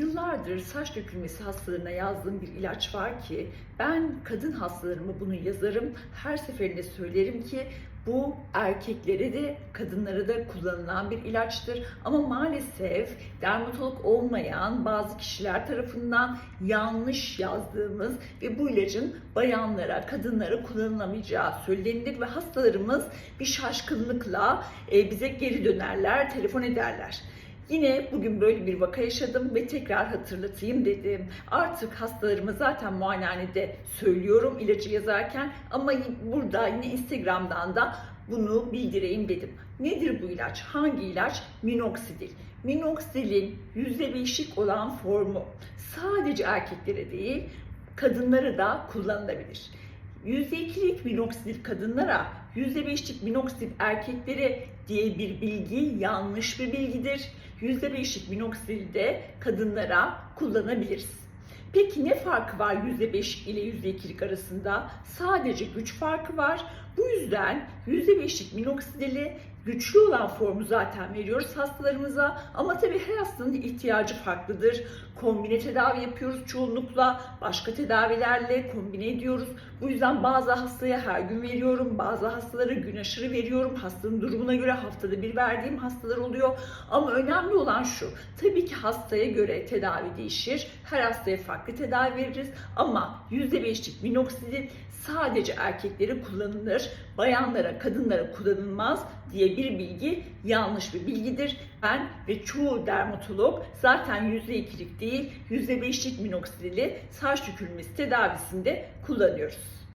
Yıllardır saç dökülmesi hastalarına yazdığım bir ilaç var ki ben kadın hastalarıma bunu yazarım. Her seferinde söylerim ki bu erkeklere de kadınlara da kullanılan bir ilaçtır. Ama maalesef dermatolog olmayan bazı kişiler tarafından yanlış yazdığımız ve bu ilacın bayanlara, kadınlara kullanılamayacağı söylenilir ve hastalarımız bir şaşkınlıkla e, bize geri dönerler, telefon ederler. Yine bugün böyle bir vaka yaşadım ve tekrar hatırlatayım dedim. Artık hastalarıma zaten muayenehanede söylüyorum ilacı yazarken ama burada yine Instagram'dan da bunu bildireyim dedim. Nedir bu ilaç? Hangi ilaç? Minoxidil. Minoxidilin %5'lik olan formu sadece erkeklere değil kadınlara da kullanılabilir. %2'lik minoxidil kadınlara, %5'lik minoxidil erkeklere diye bir bilgi yanlış bir bilgidir. %5'lik minoxidil de kadınlara kullanabiliriz. Peki ne farkı var %5 ile %2'lik arasında? Sadece güç farkı var. Bu yüzden %5'lik minoxidili güçlü olan formu zaten veriyoruz hastalarımıza. Ama tabii her hastanın ihtiyacı farklıdır. Kombine tedavi yapıyoruz çoğunlukla. Başka tedavilerle kombine ediyoruz. Bu yüzden bazı hastaya her gün veriyorum. Bazı hastalara gün aşırı veriyorum. Hastanın durumuna göre haftada bir verdiğim hastalar oluyor. Ama önemli olan şu. Tabii ki hastaya göre tedavi değişir. Her hastaya farklı tedavi veririz. Ama %5'lik minoxidil sadece erkeklere kullanılır, bayanlara, kadınlara kullanılmaz diye bir bilgi yanlış bir bilgidir. Ben ve çoğu dermatolog zaten %2'lik değil %5'lik minoxidili saç dökülmesi tedavisinde kullanıyoruz.